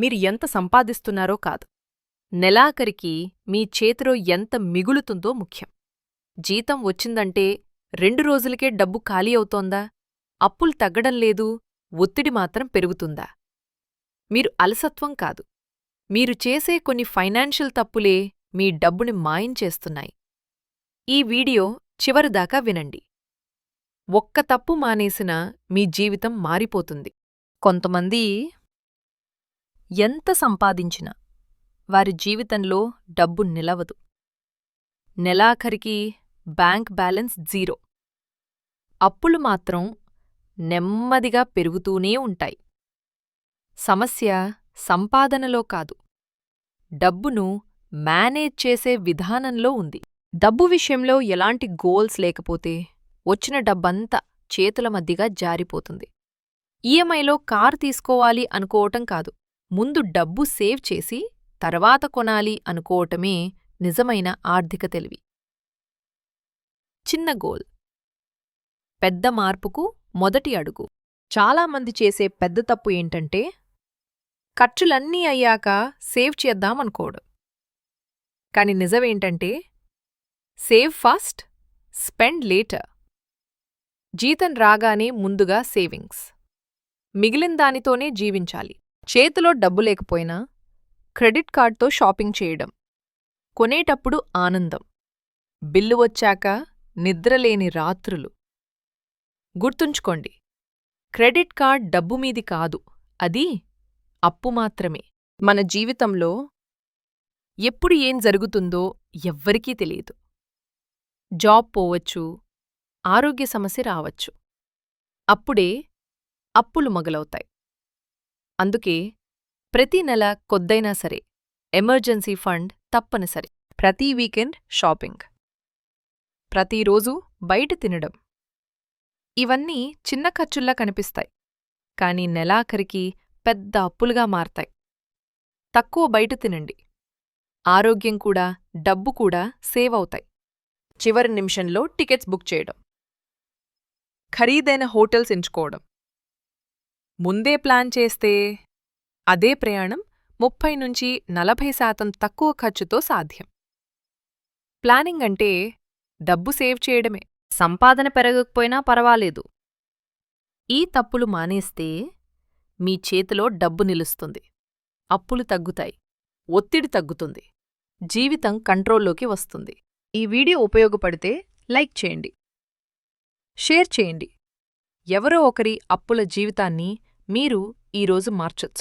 మీరు ఎంత సంపాదిస్తున్నారో కాదు. నెలాఖరికి మీ చేతిలో ఎంత మిగులుతుందో ముఖ్యం. జీతం వచ్చిందంటే రెండు రోజులకే డబ్బు ఖాళీ అవుతోందా? అప్పులు తగ్గడం లేదు ఒత్తిడి మాత్రం పెరుగుతుందా? మీరు అలసత్వం కాదు. మీరు చేసే కొన్ని ఫైనాన్షియల్ తప్పులే మీ డబ్బుని మాయం చేస్తున్నాయి. ఈ వీడియో చివరిదాకా వినండి. ఒక్క తప్పు మానేసినా మీ జీవితం మారిపోతుంది. కొంతమంది ఎంత సంపాదించినా వారి జీవితంలో డబ్బు నిలవదు. నెలాఖరికి బ్యాంక్ బ్యాలెన్స్ జీరో. అప్పులు మాత్రం నెమ్మదిగా పెరుగుతూనే ఉంటాయి. సమస్య సంపాదనలో కాదు. డబ్బును మేనేజ్ చేసే విధానంలో ఉంది. డబ్బు విషయంలో ఎలాంటి గోల్స్ లేకపోతే వచ్చిన డబ్బంతా చేతుల మధ్యగా జారిపోతుంది. ఈఎంఐలో కారు తీసుకోవాలి అనుకోవటం కాదు. ముందు డబ్బు సేవ్ చేసి తర్వాత కొనాలి అనుకోవటమే నిజమైన ఆర్థిక తెలివి. చిన్న గోల్. పెద్ద మార్పుకు మొదటి అడుగు. చాలామంది చేసే పెద్ద తప్పు ఏంటంటే ఖర్చులన్నీ అయ్యాక సేవ్ చేద్దామనుకోడు కాని నిజమేంటంటే సేవ్ ఫస్ట్ స్పెండ్ లేటర్. జీతం రాగానే ముందుగా సేవింగ్స్. మిగిలిన దానితోనే జీవించాలి. చేతిలో డబ్బు లేకపోయినా క్రెడిట్ కార్డ్తో షాపింగ్ చేయడం. కొనేటప్పుడు ఆనందం. బిల్లు వచ్చాక నిద్రలేని రాత్రులు. గుర్తుంచుకోండి క్రెడిట్ కార్డ్ డబ్బు మీది కాదు అది అప్పు మాత్రమే. మన జీవితంలో ఎప్పుడు ఏం జరుగుతుందో ఎవ్వరికీ తెలియదు. జాబ్ పోవచ్చు ఆరోగ్య సమస్య రావచ్చు. అప్పుడే అప్పులు మొగలవుతాయి అందుకే ప్రతి నెల కొద్దైనా సరే ఎమర్జెన్సీ ఫండ్ తప్పనిసరి. ప్రతి వీకెండ్ షాపింగ్. ప్రతిరోజు బయట తినడం. ఇవన్నీ చిన్న ఖర్చుల్లా కనిపిస్తాయి. కాని నెలాఖరికి పెద్ద అప్పులుగా మారతాయి. తక్కువ బయట తినండి. ఆరోగ్యం కూడా డబ్బు కూడా సేవ్ అవుతాయి. చివరి నిమిషంలో టికెట్స్ బుక్ చేయడం. ఖరీదైన హోటల్స్ ఎంచుకోవడం. ముందే ప్లాన్ చేస్తే అదే ప్రయాణం ముప్పై నుంచి నలభై శాతం తక్కువ ఖర్చుతో సాధ్యం. ప్లానింగ్ అంటే డబ్బు సేవ్ చేయడమే. సంపాదన పెరగకపోయినా పర్వాలేదు. ఈ తప్పులు మానేస్తే మీ చేతిలో డబ్బు నిలుస్తుంది. అప్పులు తగ్గుతాయి. ఒత్తిడి తగ్గుతుంది. జీవితం కంట్రోల్లోకి వస్తుంది. ఈ వీడియో ఉపయోగపడితే లైక్ చేయండి. షేర్ చేయండి. ఎవరో ఒకరి అప్పుల జీవితాన్ని మీరు ఈరోజు మార్చొచ్చు.